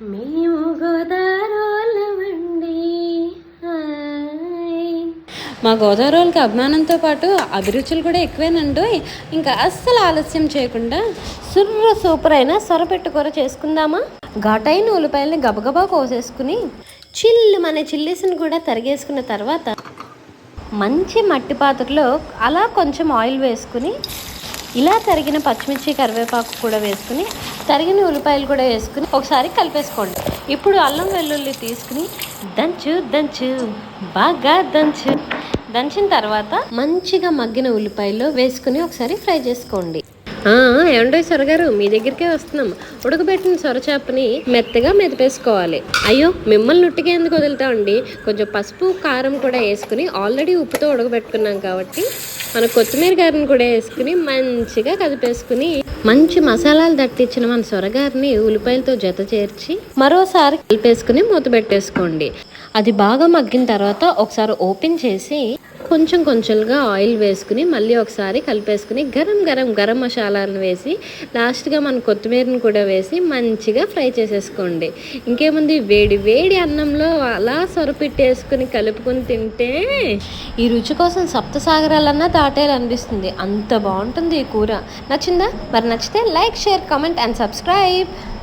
మేము గోదారోళ్ళమండి మా గోదావరికి అభిమానంతో పాటు అభిరుచులు కూడా ఎక్కువేనండు. ఇంకా అస్సలు ఆలస్యం చేయకుండా సుర్ర సూపర్ అయిన సొరపెట్టు కూర చేసుకుందామా? ఘాటైన ఉల్లిపాయలని గబగబా కోసేసుకుని చిల్లు మన చిల్లీస్ని కూడా తరిగేసుకున్న తర్వాత మంచి మట్టి పాత్రలో అలా కొంచెం ఆయిల్ వేసుకుని ఇలా తరిగిన పచ్చిమిర్చి కరివేపాకు కూడా వేసుకుని తరిగిన ఉల్లిపాయలు కూడా వేసుకుని ఒకసారి కలిపేసుకోండి. ఇప్పుడు అల్లం వెల్లుల్లి తీసుకుని దంచు దంచు బాగా దంచు. దంచిన తర్వాత మంచిగా మగ్గిన ఉల్లిపాయలు వేసుకుని ఒకసారి ఫ్రై చేసుకోండి. ఏమండో సొరగారు? మీ దగ్గరికే వస్తున్నాం. ఉడకబెట్టిన సొరచేపని మెత్తగా మెదిపేసుకోవాలి. అయ్యో మిమ్మల్ని ఉట్టిగా ఎందుకు వదులుతామండి కొంచెం పసుపు కారం కూడా వేసుకుని ఆల్రెడీ ఉప్పుతో ఉడకబెట్టుకున్నాం కాబట్టి మన కొత్తిమీర గారిని కూడా వేసుకుని మంచిగా కదిపేసుకుని మంచి మసాలాలు దట్టించిన మన సొరగారిని ఉల్లిపాయలతో జత చేర్చి మరోసారి కలిపేసుకుని మూత పెట్టేసుకోండి. అది బాగా మగ్గిన తర్వాత ఒకసారి ఓపెన్ చేసి కొంచెం కొంచెంగా ఆయిల్ వేసుకుని మళ్ళీ ఒకసారి కలిపేసుకుని గరం గరం గరం మసాలాలను వేసి లాస్ట్గా మన కొత్తిమీరని కూడా వేసి మంచిగా ఫ్రై చేసేసుకోండి. ఇంకేముంది? వేడి వేడి అన్నంలో అలా సొరపెట్టేసుకుని కలుపుకొని తింటే ఈ రుచి కోసం సప్త సాగరాలన్నా దాటేయాలనిపిస్తుంది. అంత బాగుంటుంది ఈ కూర. నచ్చిందా? మరి నచ్చితే like share comment and subscribe.